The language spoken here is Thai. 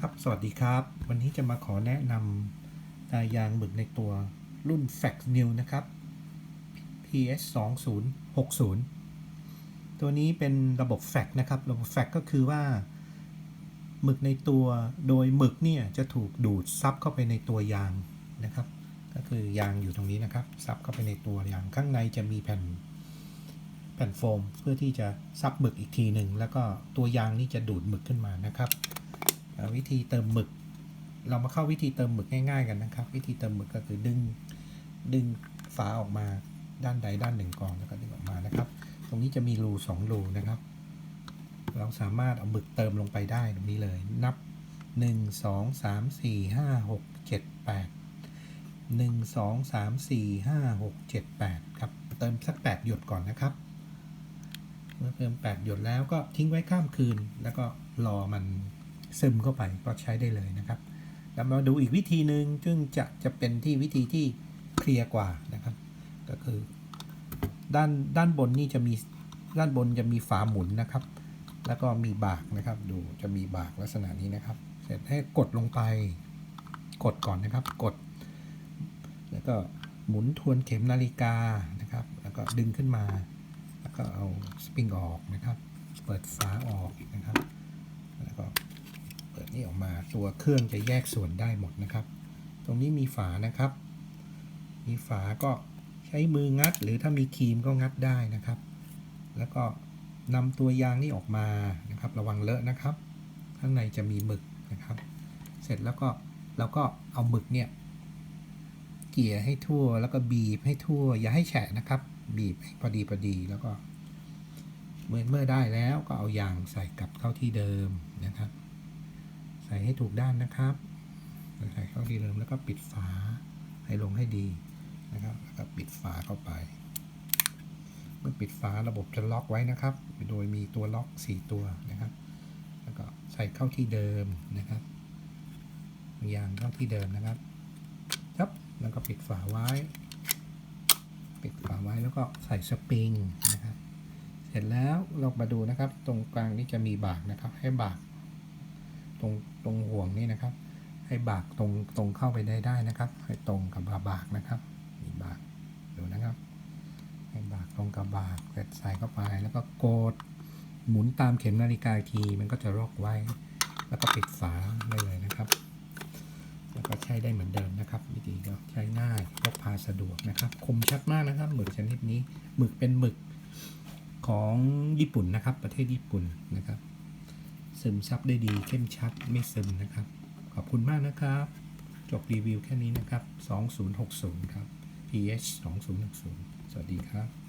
ครับ สวัสดีครับ วันนี้จะมาขอแนะนำตายางหมึกในตัวรุ่น Fax New นะครับ PS 2 0 6 0ตัวนี้เป็นระบบ Fax นะครับ ระบบ Fax ก็คือว่าหมึกในตัว โดยหมึกเนี่ยจะถูกดูดซับเข้าไปในตัวยางนะครับ ก็คือยางอยู่ตรงนี้นะครับ ซับเข้าไปในตัวยาง ข้างในจะมีแผ่นแผ่นโฟม เพื่อที่จะซับหมึกอีกทีหนึ่ง แล้วก็ตัวยางนี่จะดูดหมึกขึ้นมานะครับ วิธีเติมหมึก เรามาเข้าวิธีเติมหมึกง่ายๆกันนะครับ วิธีเติมหมึกก็คือดึงดึงฝาออกมาด้านใดด้านหนึ่งก่อนแล้วก็ดึงออกมานะครับ ตรงนี้จะมีรูสองรูนะครับ เราสามารถเอาหมึกเติมลงไปได้ตรงนี้เลยนับ 1 2 3 4 5 6 7 8 1 2 3 4 5 6 7 8 ครับ เติมสัก 8 หยดก่อนนะครับ เมื่อเติม 8 หยดแล้วก็ทิ้งไว้ข้ามคืน แล้วก็รอมัน ซึมเข้าไปก็ใช้ได้เลยนะครับแล้วมาดูอีกวิธีหนึ่งซึ่งจะจะเป็นที่วิธีที่เคลียร์กว่านะครับ ก็คือด้านด้านบนนี่จะมีด้านบนจะมีฝาหมุนนะครับ แล้วก็มีบากนะครับ ดูจะมีบากลักษณะนี้นะครับ เสร็จให้กดลงไป กดก่อนนะครับ กด แล้วก็หมุนทวนเข็มนาฬิกานะครับ แล้วก็ดึงขึ้นมา แล้วก็เอาสปริงออกนะครับ เปิดฝาออกนะครับ แล้วก็ ปิดนี่ออกมาตัวเครื่องจะแยกส่วนได้หมดนะครับ ตรงนี้มีฝานะครับ มีฝาก็ใช้มืองัด หรือถ้ามีครีมก็งัดได้นะครับ แล้วก็นำตัวยางนี่ออกมานะครับ ระวังเลอะนะครับ ข้างในจะมีหมึกนะครับ เสร็จแล้วก็เราก็เอาหมึกเนี่ยเกี่ยให้ทั่วแล้วก็บีบให้ทั่ว อย่าให้แฉะนะครับ บีบให้พอดีพอดีแล้วก็เมื่อเมื่อได้แล้วก็เอายางใส่กลับเข้าที่เดิมนะครับ ใส่ให้ถูกด้านนะครับ ใส่เข้าที่เดิมแล้วก็ปิดฝาให้ลงให้ดีนะครับ แล้วก็ปิดฝาเข้าไป เมื่อปิดฝาระบบจะล็อกไว้นะครับ โดยมีตัวล็อก 4 ตัวนะครับ แล้วก็ใส่เข้าที่เดิมนะครับยางเข้าที่เดิมนะครับครับ แล้วก็ปิดฝาไว้ ปิดฝาไว้แล้วก็ใส่สปริงนะครับ เสร็จแล้วเรามาดูนะครับ ตรงกลางนี่จะมีบากนะครับ ให้บาก ตรงตรงห่วงนี่นะครับ ให้บากตรงตรงเข้าไปได้ได้นะครับ ให้ตรงกับบากนะครับมีบากดูนะครับ ให้บากตรงกับบากเสร็จใส่เข้าไปแล้วก็กดหมุนตามเข็มนาฬิกาทีมันก็จะล็อกไว้ แล้วก็ปิดฝาได้เลยนะครับ แล้วก็ใช้ได้เหมือนเดิมนะครับ วิธีก็ใช้ง่ายพกพาสะดวกนะครับ คมชัดมากนะครับหมึกชนิดนี้หมึกเป็นหมึกของญี่ปุ่นนะครับ ประเทศญี่ปุ่นนะครับ ซึมซับได้ดีเข้มชัดไม่ซึมนะครับ ขอบคุณมากนะครับ จบรีวิวแค่นี้นะครับ 2060 ครับ PH 2060 สวัสดีครับ